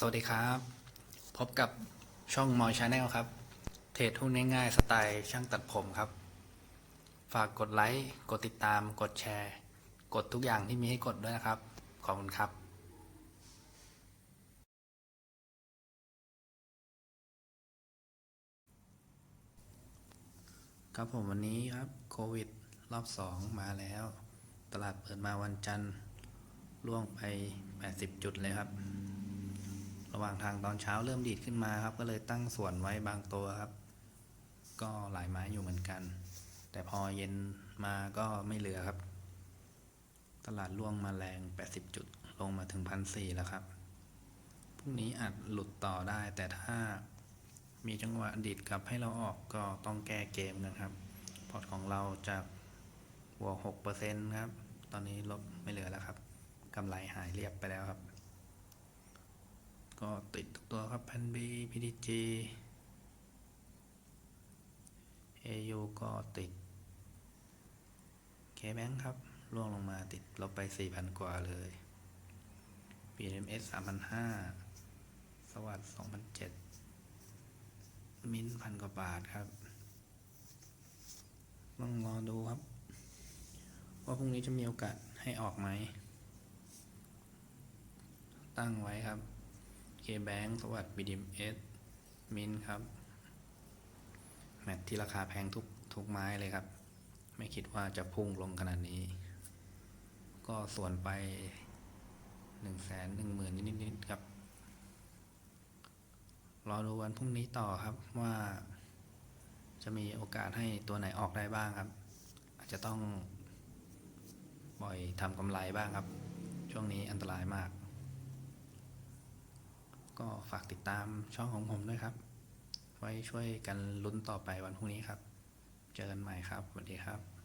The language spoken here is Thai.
สวัสดีครับ พบกับช่องมอยชาแนลครับ เทรดหุ้นง่ายๆ สไตล์ช่างตัดผมครับ ฝากกดไลค์ กดติดตาม กดแชร์ กดทุกอย่างที่มีให้กดด้วยนะครับ ขอบคุณครับครับผมวันนี้ครับโควิดรอบสองมาแล้ว ตลาดเปิดมาวันจันทร์ล่วงไป 80 จุดเลยครับ ระหว่างทางตอนเช้าเริ่มดีดขึ้นมาครับ ก็เลยตั้งส่วนไว้บางตัวครับ ก็หลายไม้อยู่เหมือนกัน แต่พอเย็นมาก็ไม่เหลือครับ ตลาดล่วงมาแรง 80 จุด ลงมาถึงพันสี่แล้วครับพรุ่งนี้อาจหลุดต่อได้ แต่ถ้ามีจังหวะดีดกลับให้เราออกก็ต้องแก้เกมกันครับ พอร์ตของเราจากบวก6%ครับ ตอนนี้ลบไม่เหลือแล้วครับกำไรหายเรียบไปแล้วครับ ก็ติดทุกตัวครับพันบีพีดีจีเอยูก็ติดเคแบงครับร่วงลงมาติดลบไป 4,000 กว่าเลย BMS 3,500 สวัสด์2,007 มิ้นพันกว่าบาทครับ ต้องรอดูครับ ว่าพรุ่งนี้จะมีโอกาสให้ออกไหม ตั้งไว้ครับ Bank สวัสด์ BDMS มินครับ แมทที่ราคาแพงทุกทุกไม้เลยครับ ไม่คิดว่าจะพุ่งลงขนาดนี้ ก็ส่วนไปหนึ่งแสนหนึ่งหมื่นนิดๆครับ รอดูวันพรุ่งนี้ต่อครับว่า จะมีโอกาสให้ตัวไหนออกได้บ้างครับ อาจจะต้องปล่อยทำกำไรบ้างครับ ช่วงนี้อันตรายมาก ก็ฝากติดตามช่องของผมด้วยครับ ไว้ช่วยกันลุ้นต่อไปวันพรุ่งนี้ครับ เจอกันใหม่ครับสวัสดีครับ